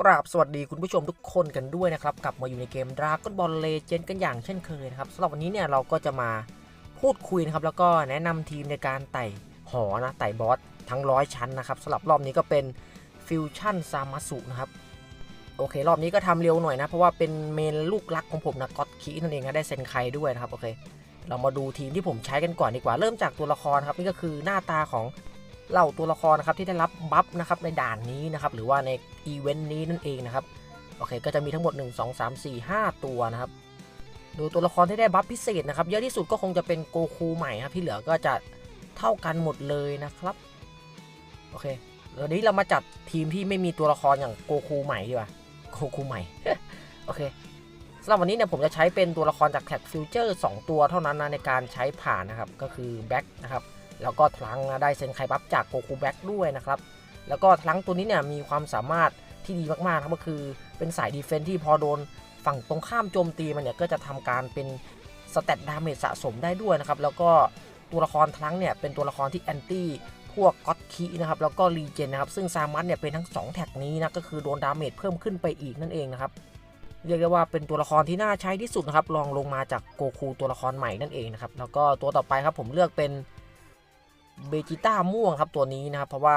กราบสวัสดีคุณผู้ชมทุกคนกันด้วยนะครับ กลับมาอยู่ในเกม Dragon Ball Legend กันอย่างเช่นเคยนะครับสำหรับวันนี้เนี่ยเราก็จะมาพูดคุยนะครับ แล้วก็แนะนำทีมในการไต่หอนะไต่บอสทั้งร้อยชั้นนะครับสำหรับรอบนี้ก็เป็นฟิวชั่นซามาสุนะครับโอเค รอบนี้ก็ทำเร็วหน่อยนะ เพราะว่าเป็นเมนลูกรักของผมนะก็อตคีนั่นเองนะได้เซนไคด้วยนะครับโอเค เรามาดูทีมที่ผมใช้กันก่อนดีกว่าเริ่มจากตัวละครครับนี่ก็คือหน้าตาของ เหล่าตัวละครนะครับที่ได้รับบัฟนะครับในด่านนี้นะครับหรือว่าในอีเวนต์นี้นั่นเองนะครับโอเคก็จะมีทั้งหมด 1 2 3 4 5 ตัวนะครับดูตัวละครที่ได้บัฟพิเศษนะครับเยอะที่สุดก็คงจะเป็นโกคูใหม่ครับที่เหลือก็จะเท่ากันหมดเลยนะครับโอเคเดี๋ยวนี้เรามาจัดทีมที่ไม่มีตัวละครอย่างโกคูใหม่ดีกว่าโกคูใหม่โอเคสำหรับวันนี้เนี่ยผมจะใช้เป็นตัวละครจากแท็กฟิวเจอร์2ตัวเท่านั้นนะในการใช้ผ่านนะครับก็คือแบ็คนะครับ แล้วก็ทลังได้เซนไคบัฟจากโกคูแบ็กด้วยนะครับ แล้วก็ทลังตัวนี้เนี่ยมีความสามารถที่ดีมากๆครับก็คือเป็นสายดีเฟนที่พอโดนฝั่งตรงข้ามโจมตีมันเนี่ยก็จะทำการเป็นสเตตดาเมจสะสมได้ด้วยนะครับ แล้วก็ตัวละครทลังเนี่ยเป็นตัวละครที่แอนตี้พวกก็อตคีนะครับแล้วก็รีเจนนะครับซึ่งซามัสเนี่ยเป็นทั้ง 2 แท็กนี้นะก็คือโดนดาเมจเพิ่มขึ้นไปอีกนั่นเองนะครับเรียกได้ว่าเป็นตัวละครที่น่าใช้ที่สุดนะครับรองลงมาจากโกคูตัวละครใหม่นั่นเองนะครับแล้วก็ตัวต่อไปครับผมเลือกเป็น เบจิต้าม่วงครับตัวนี้นะครับเพราะว่า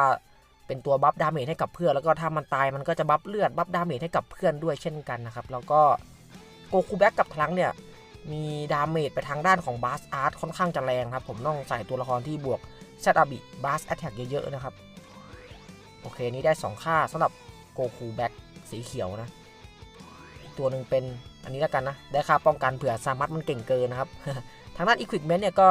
เป็นตัวบัฟดาเมจให้กับเพื่อนแล้วก็ถ้ามันตายมันก็จะบัฟเลือดบัฟดาเมจให้กับเพื่อนด้วยเช่นกันนะครับแล้วก็โกคูแบ็กกับครั้งเนี่ยมีดาเมจไปทางด้านของบาสอาร์ตค่อนข้างจะแรงครับผมต้องใส่ตัวละครที่บวกเซตอาบิบาสแอตแทกเยอะๆนะครับโอเคนี้ได้ 2 ค่าสำหรับโกคูแบ็กสีเขียวนะตัวหนึ่งเป็นอันนี้แล้วกันนะได้ค่าป้องกันเผื่อซามัตมันเก่งเกินนะครับทางด้านอีควิปเมนต์เนี่ยก็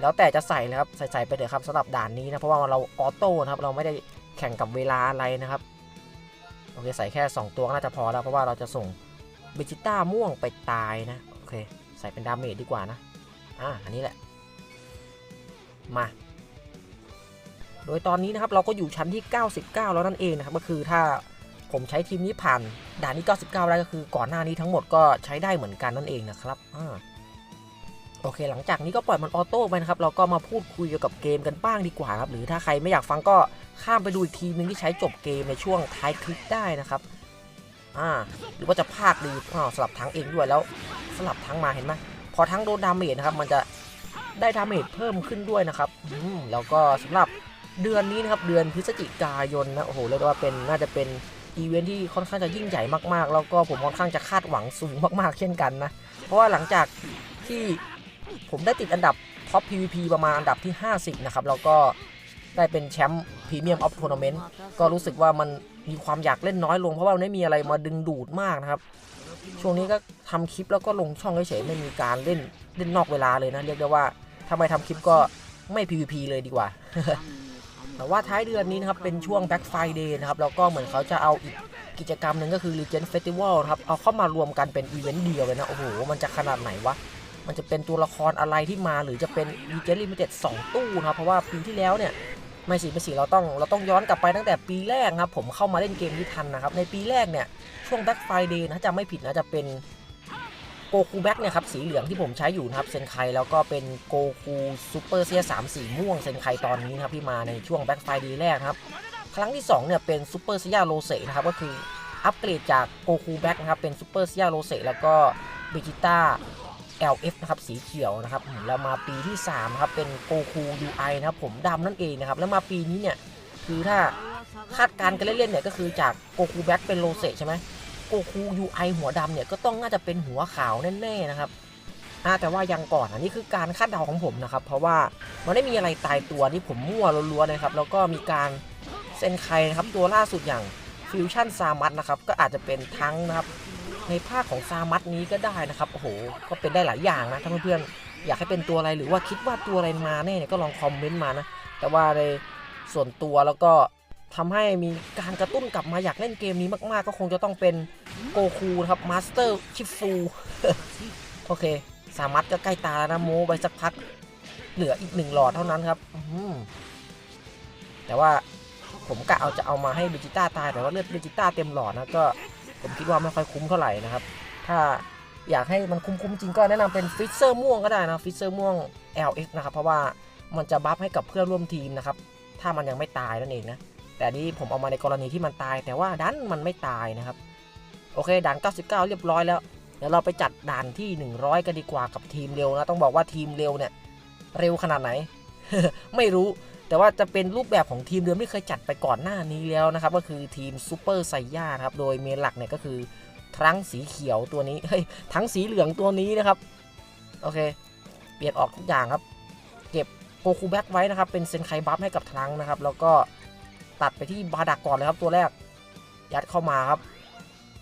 แล้วแต่จะใส่เลยครับใส่ๆไปเถอะครับสำหรับด่านนี้นะเพราะว่าเราออโต้นะครับเราไม่ได้แข่งกับเวลาอะไรนะครับโอเคใส่แค่ 2 ตัวก็น่าจะพอแล้วเพราะว่าเราจะส่งเบจิต้าม่วงไปตายนะโอเคใส่เป็นดาเมจดีกว่านะอ่าอันนี้แหละมา โดยตอนนี้นะครับเราก็อยู่ชั้นที่ 99 แล้วนั่นเองนะครับก็คือถ้าผมใช้ทีมนี้ผ่านด่านที่99 ได้ก็คือก่อนหน้านี้ทั้งหมดก็ใช้ได้เหมือนกันนั่นเองนะครับอ่า โอเค หลังจากนี้ก็ปล่อยมันออโต้ไปนะครับ เราก็มาพูดคุยเกี่ยวกับเกมกันบ้างดีกว่าครับ หรือถ้าใครไม่อยากฟังก็ข้ามไปดูอีกทีนึงที่ใช้จบเกมในช่วงท้ายคลิปได้นะครับ อ่า หรือว่าจะพากดีอ้าวสลับทั้งเองด้วยแล้วสลับทั้งมาเห็นไหมพอทั้งโดนดาเมจนะครับ มันจะได้ดาเมจเพิ่มขึ้นด้วยนะครับอืมแล้วก็สำหรับเดือนนี้นะครับ เดือนพฤศจิกายนนะ โอ้โห เรียกว่าเป็นน่าจะเป็นอีเวนท์ที่ค่อนข้างจะยิ่งใหญ่มากๆ แล้วก็ผมค่อนข้างจะคาดหวังสูงมากๆ เช่นกันนะ เพราะว่าหลังจากที่ ผมได้ติดอันดับท็อป PVP ประมาณอันดับที่ 50 นะครับ แล้วก็ได้เป็นแชมป์พรีเมียมออฟทัวร์นาเมนต์ก็รู้สึกว่ามันมีความอยากเล่นน้อยลง เพราะว่าไม่มีอะไรมาดึงดูดมากนะครับ ช่วงนี้ก็ทำคลิปแล้วก็ลงช่องเฉยๆไม่มีการเล่นเล่นนอกเวลาเลยนะ เรียกได้ว่าถ้าไม่ทำคลิปก็ไม่ PVP เลยดีกว่า แต่ว่าท้ายเดือนนี้นะครับ เป็นช่วง Black Friday นะครับ แล้วก็เหมือนเขาจะเอาอีกกิจกรรมหนึ่งก็คือ Legend Festival นะครับ เอาเข้ามารวมกันเป็นอีเวนต์เดียวเลยนะ โอ้โห มันจะขนาดไหนวะ มันจะเป็นตัวละครอะไรที่มาหรือจะเป็น d j Limited 2ตู้นะครับเพราะว่าปีที่แล้วเนี่ยไม่สิไม่สิเราต้องเราต้องย้อนกลับไปตั้งแต่ปีแรกครับผมเข้ามาเล่นเกมที่ทันนะครับในปีแรกเนี่ยช่วง Black Friday นะจะไม่ผิดนะจะเป็นโกคูแบ็กเนี่ยครับสีเหลืองที่ผมใช้อยู่นะครับเซนไคแล้วก็เป็นโกคูซูเปอร์เซียสามสีม่วงเซนไคตอนนี้นะครับที่มาในช่วง Black Friday แรกครับครั้งที่2เนี่ยเป็นซูเปอร์เซียโรเซนะครับก็คืออัปเกรดจากโกคูแบ็กนะครับเป็นซูเปอร์เซียโรเซแล้วก็เบจิต้า LF นะครับสีเขียวนะครับแล้วมาปีที่3ครับเป็นโกคู UI นะครับผมดำนั่นเองนะครับแล้วมาปีนี้เนี่ยคือถ้าคาดการณ์กันเล่นๆเนี่ยก็คือจากโกคูแบ็กเป็นโรเซใช่ไหมโกคู UI หัวดำเนี่ยก็ต้องน่าจะเป็นหัวขาวแน่ๆนะครับแต่ว่ายังก่อนอันนี้คือการคาดเดาของผมนะครับ เพราะว่ามันไม่มีอะไรตายตัวนี่ผมมั่วล้วนๆนะครับ แล้วก็มีการเซนไคนะครับตัวล่าสุดอย่างฟิวชั่นซามัตนะครับก็อาจจะเป็นทั้งนะครับ ในภาคของซามัตนี้ก็ได้นะครับ โอ้โห ก็เป็นได้หลายอย่างนะถ้าเพื่อนๆอยากให้เป็นตัวอะไรหรือว่าคิดว่าตัวอะไรมาแน่เนี่ยก็ลองคอมเมนต์มานะ แต่ว่าในส่วนตัวแล้วก็ทำให้มีการกระตุ้นกลับมาอยากเล่นเกมนี้มากๆ ก็คงจะต้องเป็นโกคูนะครับมาสเตอร์ชิฟฟูโอเคซามัตก็ใกล้ตาแล้วนะโมไปสักพัก เหลืออีกหนึ่งหลอดเท่านั้นครับอืแต่ว่าผมกะเอาจะเอามาให้เบจิต้าตายแต่ว่าเลือดเบจิต้าเต็มหลอดนะก็ ผมคิดว่าไม่ค่อยคุ้มเท่าไหร่นะครับ ถ้าอยากให้มันคุ้มๆจริงก็แนะนำเป็นฟิสเซอร์ม่วงก็ได้นะฟิสเซอร์ม่วง LX นะครับ เพราะว่ามันจะบัฟให้กับเพื่อนร่วมทีมนะครับ ถ้ามันยังไม่ตายนั่นเองนะ แต่นี้ผมเอามาในกรณีที่มันตาย แต่ว่าดันมันไม่ตายนะครับ โอเคด่าน 99 เรียบร้อยแล้ว เดี๋ยวเราไปจัดด่านที่ 100 กันดีกว่ากับทีมเร็วนะ ต้องบอกว่าทีมเร็วเนี่ยเร็วขนาดไหน ไม่รู้ แต่ว่าจะเป็นรูปแบบของทีมเดิมที่เคยจัดไปก่อนหน้านี้แล้วนะครับ ก็คือทีมซูเปอร์ไซย่าครับ โดยเมนหลักเนี่ยก็คือทั้งสีเขียวตัวนี้เฮ้ยทั้งสีเหลืองตัวนี้นะครับ โอเค เปลี่ยนออกทุกอย่างครับ เก็บโกคูแบ็กไว้นะครับ เป็นเซนไคบัฟให้กับทรังนะครับ แล้วก็ตัดไปที่บาดักก่อนเลยครับตัวแรก ยัดเข้ามาครับ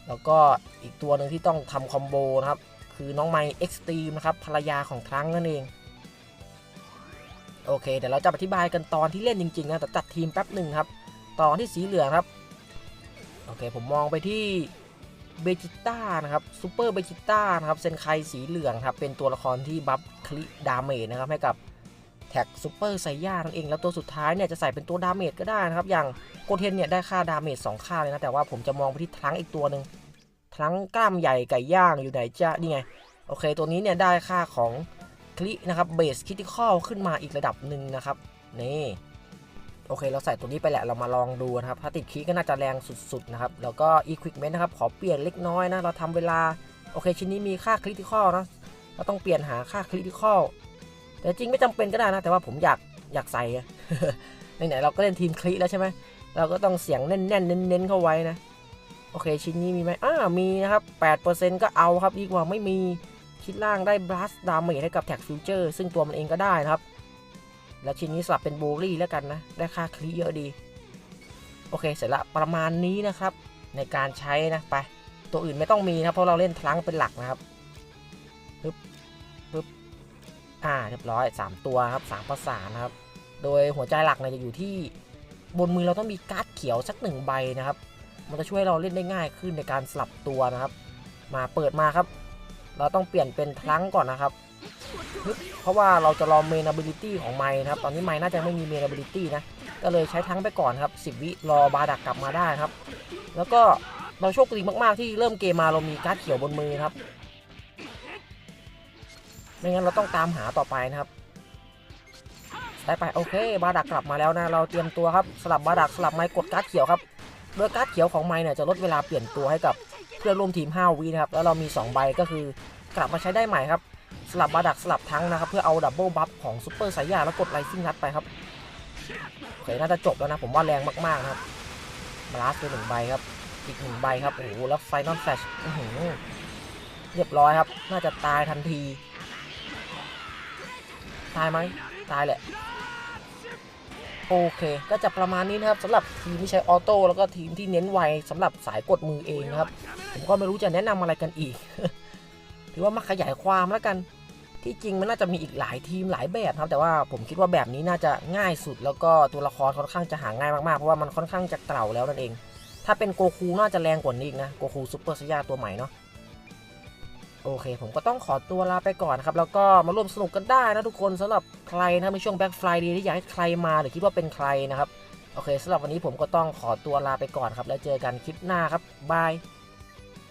แล้วก็อีกตัวหนึ่งที่ต้องทำคอมโบนะครับ คือน้องไมเอ็กซ์ตรีมนะครับภรรยาของทรังนั่นเอง โอเคเดี๋ยวเราจะอธิบายกันตอนที่เล่นจริงๆนะแต่จัดทีมแป๊บหนึ่งครับ ตอนที่สีเหลืองครับ โอเคผมมองไปที่เบจิต้านะครับซูเปอร์เบจิต้านะครับเซนไคสีเหลืองครับเป็นตัวละครที่บัฟคลิดาเมจนะครับให้กับแท็กซูเปอร์ไซย่านั่นเอง แล้วตัวสุดท้ายเนี่ยจะใส่เป็นตัวดาเมจก็ได้นะครับ อย่างโกเทนเนี่ยได้ค่าดาเมจ2ค่าเลยนะแต่ว่าผมจะมองไปที่ทรังอีกตัวหนึ่งทรังก์กล้ามใหญ่ไก่ย่างอยู่ไหนจ้านี่ไงโอเค ตัวนี้เนี่ยได้ค่าของ คลินะครับเบสคริติคอลขึ้นมาอีกระดับหนึ่งนะครับนี่โอเค เราใส่ตัวนี้ไปแหละ เรามาลองดูนะครับ ถ้าติดคีก็น่าจะแรงสุดๆนะครับ แล้วก็ Equipment นะครับ ขอเปลี่ยนเล็กน้อยนะ เราทำเวลา โอเค ชิ้นนี้มีค่าคริติคอลนะ เราต้องเปลี่ยนหาค่าคริติคอลแต่จริงไม่จำเป็นก็ได้นะ แต่ว่าผมอยากอยากใส่ไหนๆเราก็เล่นทีมคลิแล้วใช่ไหม เราก็ต้องเสียงแน่นๆ เน้นๆ เข้าไว้นะ โอเค ชิ้นนี้มีไหมอ่ามีนะครับ 8%ก็เอาครับดีกว่าไม่มี ชิ้นล่างได้ blast damage ให้กับแท็กฟิวเจอร์ซึ่งตัวมันเองก็ได้นะครับ แล้วชิ้นนี้สลับเป็นโบลี่แล้วกันนะ ได้ค่าคลีเยอะดี โอเค เสร็จละประมาณนี้นะครับ ในการใช้นะ ไป ตัวอื่นไม่ต้องมีนะเพราะเราเล่นทลังเป็นหลักนะครับปึ๊บปึ๊บอ่าเรียบร้อย 3 ตัวครับ3ประสานนะครับ โดยหัวใจหลักเนี่ยจะอยู่ที่บนมือเราต้องมีการ์ดเขียวสักหนึ่งใบนะครับ มันจะช่วยเราเล่นได้ง่ายขึ้นในการสลับตัวนะครับ มาเปิดมาครับ เราต้องเปลี่ยนเป็นทลังก่อนนะครับ เพราะว่าเราจะรอเมน ability ของไม้นะครับ ตอนนี้ไม้น่าจะไม่มีเมน ability นะ ก็เลยใช้ทั้งไปก่อนครับ 10 วิรอบาดักกลับมาได้ครับ แล้วก็เราโชคดีมากๆที่เริ่มเกมมาเรามีการ์ดเขียวบนมือครับ ไม่งั้นเราต้องตามหาต่อไปนะครับได้ไปโอเค บาดักกลับมาแล้วนะ เราเตรียมตัวครับสลับบาดักสลับไม้กดการ์ดเขียวครับโดยการ์ดเขียวของไม้เนี่ยจะลดเวลาเปลี่ยนตัวให้กับ พื่อนร่วมทีม 5 วินะครับ แล้วเรามี 2 ใบก็คือกลับมาใช้ได้ใหม่ครับ สลับบาดักสลับทั้งนะครับ เพื่อเอาดับเบิลบัฟของซูเปอร์ไซย่าแล้วกดไลซิ่งนัดไปครับโอเคน่าจะจบแล้วนะ ผมว่าแรงมากๆนะครับบลัสไปหนึ่งใบครับ อีกหนึ่งใบครับโอ้โหแล้วไฟนอลแฟชเรียบร้อยครับ น่าจะตายทันที ตายไหมตายแหละ โอเค ก็จะประมาณนี้นะครับสำหรับทีมที่ใช้ออโต้แล้วก็ทีมที่เน้นไวสำหรับสายกดมือเองนะครับ ผมก็ไม่รู้จะแนะนำอะไรกันอีก ถือว่ามาขยายความแล้วกัน ที่จริงมันน่าจะมีอีกหลายทีมหลายแบบครับ แต่ว่าผมคิดว่าแบบนี้น่าจะง่ายสุด แล้วก็ตัวละครค่อนข้างจะหาง่ายมากๆ เพราะว่ามันค่อนข้างจะเก่าแล้วนั่นเอง ถ้าเป็นโกคูน่าจะแรงกว่านี้อีกนะ โกคูซูเปอร์ซย่าตัวใหม่เนาะ โอเค ผมก็ต้องขอตัวลาไปก่อนครับ แล้วก็มาร่วมสนุกกันได้นะทุกคนสำหรับใครนะในช่วง Black Friday ที่อยากให้ใครมาหรือคิดว่าเป็นใครนะครับ โอเคสำหรับวันนี้ผมก็ต้องขอตัวลาไปก่อนครับ แล้วเจอกันคลิปหน้าครับบาย